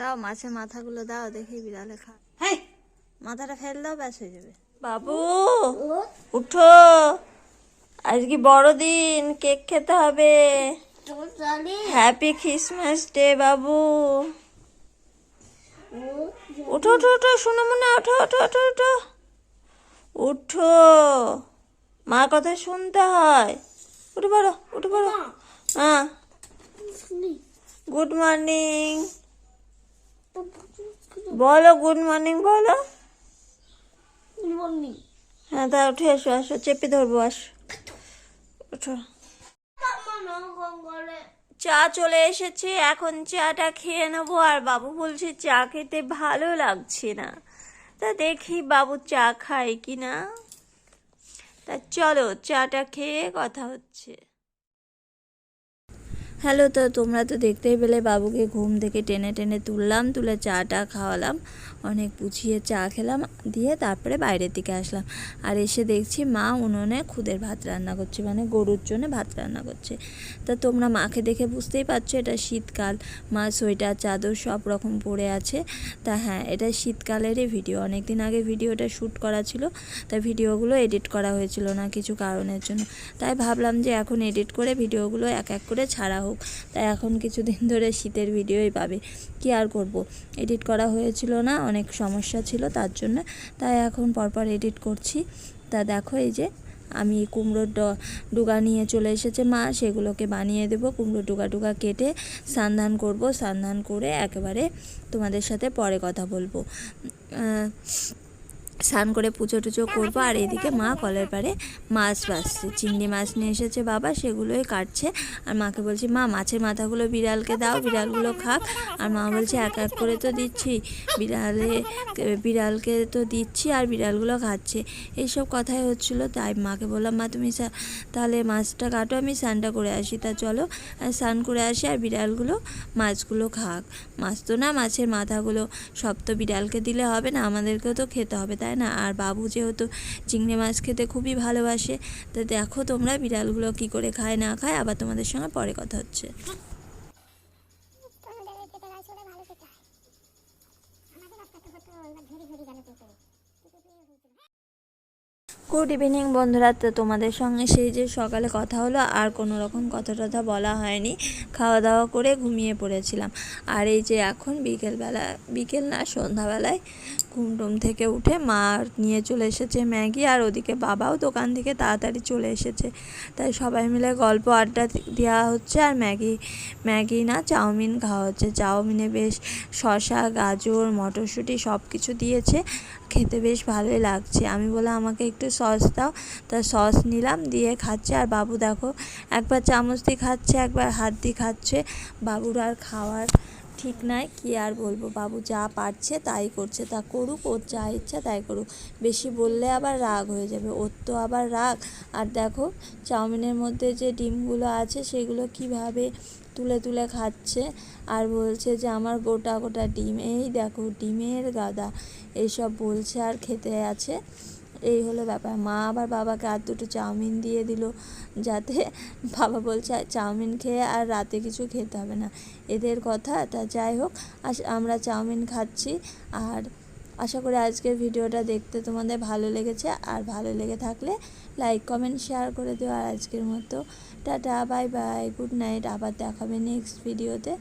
দাও মাছের মাথাগুলো দাও দেখি বিড়ালে খা। হাই! মাথাটা ফেল দাও ব্যাস হয়ে যাবে। বাবু! উঠো! আজকে বড়দিন কেক খেতে হবে? হ্যাপি ক্রিসমাস ডে বাবু! উঠো উঠো উঠো শোনো মনে ওঠো ওঠো ওঠো ওঠো উঠো! মা কথা শুনতে হয়। উঠে পড়ো উঠে পড়ো। হ্যাঁ গুড মর্নিং বলো গুড মর্নিং বলো। মর্নিং হ্যাঁ তা উঠে এসো আসো চেপে ধরবো আসো। ওঠো। চা চলে এসেছে এখন চাটা খেয়ে নেব আর বাবু বলছে চা খেতে ভালো লাগছে না। তা দেখি বাবু চা খায় কি না তা চলো চাটা খেয়ে কথা হচ্ছে। হ্যালো, তো তোমরা তো দেখতেই পেলে বাবুকে ঘুম থেকে টেনে টেনে তুললাম, তুলে চাটা খাওয়ালাম, অনেক বুঝিয়ে চা খেলাম, দিয়ে তারপরে বাইরের দিকে আসলাম। আর এসে দেখছি মা উনুনে খুদের ভাত রান্না করছে মানে গরুর জন্য ভাত রান্না করছে। তা তোমরা মাকে দেখে বুঝতেই পারছ, এটা শীতকাল, মা সোয়েটার, চাদর সব রকম পরে আছে। তা হ্যাঁ এটা শীতকালেরই ভিডিও অনেক দিন আগে ভিডিওটা শ্যুট করা ছিল, তা ভিডিওগুলো এডিট করা হয়েছিল না কিছু কারণের জন্য। তাই ভাবলাম যে এখন এডিট করে ভিডিওগুলো এক এক করে ছাড়া হোক, তাই এখন কিছুদিন ধরে শীতের ভিডিওই পাবে। কি আর করব? এডিট করা হয়েছিল না, অনেক সমস্যা ছিল তার জন্য, তাই এখন পরপর এডিট করছি। তা দেখো এই যে, আমি কুমড়োর ডুগা নিয়ে চলে এসেছে মা, সেগুলোকে বানিয়ে দেব, কুমড়োর ডুগা ডুগা কেটে সান্ধান করব সান্ধান করে একেবারে তোমাদের সাথে পরে কথা বলব। স্নান করে পুজো টুজো করব। আর এদিকে মা কলের পাড়ে মাছ বাছছে চিংড়ি মাছ নিয়ে এসেছে বাবা সেগুলোই কাটছে। আর মাকে বলছি মা মাছের মাথাগুলো বিড়ালকে দাও বিড়ালগুলো খাক। আর মা বলছে এক এক করে তো দিচ্ছি বিড়ালে বিড়ালকে তো দিচ্ছি আর বিড়ালগুলো খাচ্ছে। এইসব কথাই হচ্ছিল তাই মাকে বললাম মা তুমি তাহলে মাছটা কাটো আমি স্নানটা করে আসি। তা চলো আর স্নান করে আসি আর বিড়ালগুলো মাছগুলো খাক। মাছ তো না মাছের মাথাগুলো সব তো বিড়ালকে দিলে হবে না আমাদেরকেও তো খেতে হবে তাই না। আর বাবু যেহেতু চিংড়ি মাছ খেতে খুবই ভালোবাসে, তো দেখো তোমরা বিড়ালগুলো কি করে খায় না খায়, আবার তোমাদের সঙ্গে পরে কথা হচ্ছে। গুড ইভিনিং বন্ধুরা, তো তোমাদের সঙ্গে সেই যে সকালে কথা হলো, আর কোনো রকম কথা টথা বলা হয়নি। খাওয়া দাওয়া করে ঘুমিয়ে পড়েছিলাম। আর এই যে এখন বিকেলবেলা, বিকেল না, সন্ধ্যাবেলায় ঘুম টুম থেকে উঠে মা নিয়ে চলে এসেছে ম্যাগি আর ওদিকে বাবাও দোকান থেকে তাড়াতাড়ি চলে এসেছে। তাই সবাই মিলে গল্প আড্ডা দেওয়া হচ্ছে আর ম্যাগি ম্যাগি না চাউমিন খাওয়া হচ্ছে। চাউমিনে বেশ শশা গাজর, মটরশুঁটি সব কিছু দিয়েছে। খেতে বেশ ভালোই লাগছে। আমি বলে আমাকে একটু সস দাও। তা সস নিলাম, দিয়ে খাচ্ছে। আর বাবু দেখো, একবার চামচ দিয়ে খাচ্ছে, একবার হাত দিয়ে খাচ্ছে। বাবুর আর খাওয়ার ঠিক নাই, কি আর বলব? বাবু যা পারছে তাই করছে, তা করুক, ওর যা ইচ্ছা তাই করুক। বেশি বললে আবার রাগ হয়ে যাবে, ওর তো আবার রাগ। আর দেখো, চাউমিনের মধ্যে যে ডিমগুলো আছে, সেগুলো কীভাবে তুলে তুলে খাচ্ছে আর বলছে যে, আমার গোটা গোটা ডিম। এই দেখো, ডিমের গাদা এইসব বলছে আর খেতে আছে। এই হলো ব্যাপার। মা আবার বাবাকে আর দুটো চাউমিন দিয়ে দিল যাতে বাবা বলছে, চাউমিন খেয়ে আর রাতে কিছু খেতে হবে না। এদের কথা, তা যাই হোক আমরা চাউমিন খাচ্ছি। আর আশা করি আজকের ভিডিওটা দেখতে তোমাদের ভালো লেগেছে। আর ভালো লেগে থাকলে লাইক কমেন্ট শেয়ার করে দিও। আর আজকের মতো, tata bye bye good night আবার দেখাবে নেক্সট ভিডিওতে